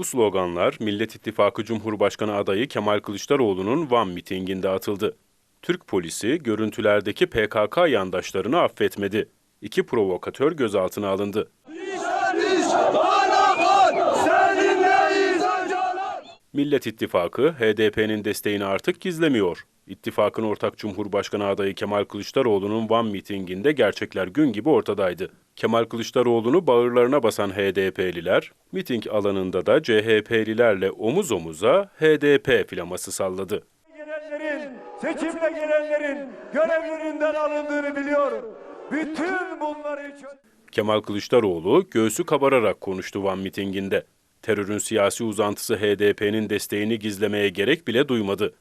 Bu sloganlar Millet İttifakı Cumhurbaşkanı adayı Kemal Kılıçdaroğlu'nun Van mitinginde atıldı. Türk polisi görüntülerdeki PKK yandaşlarını affetmedi. İki provokatör gözaltına alındı. Millet İttifakı HDP'nin desteğini artık gizlemiyor. İttifakın ortak Cumhurbaşkanı adayı Kemal Kılıçdaroğlu'nun Van mitinginde gerçekler gün gibi ortadaydı. Kemal Kılıçdaroğlu'nu bağırlarına basan HDP'liler, miting alanında da CHP'lilerle omuz omuza HDP flaması salladı. gelenlerin, seçimle gelenlerin görevlerinden alındığını biliyorum. Bütün bunları Kemal Kılıçdaroğlu göğsü kabararak konuştu Van mitinginde. Terörün siyasi uzantısı HDP'nin desteğini gizlemeye gerek bile duymadı.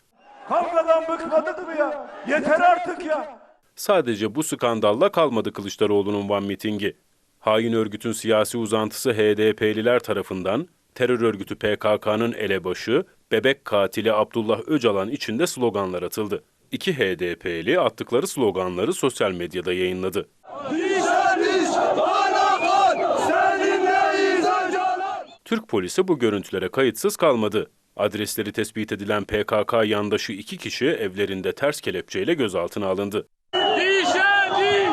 kavgadan bıkmadık mı ya? Yeter artık ya. Sadece bu skandalla kalmadı Kılıçdaroğlu'nun Van mitingi. Hain örgütün siyasi uzantısı HDP'liler tarafından terör örgütü PKK'nın elebaşı, bebek katili Abdullah Öcalan için de sloganlar atıldı. İki HDP'li attıkları sloganları sosyal medyada yayınladı. Türk polisi bu görüntülere kayıtsız kalmadı. Adresleri tespit edilen PKK yandaşı iki kişi evlerinde ters kelepçeyle gözaltına alındı. Gandhi!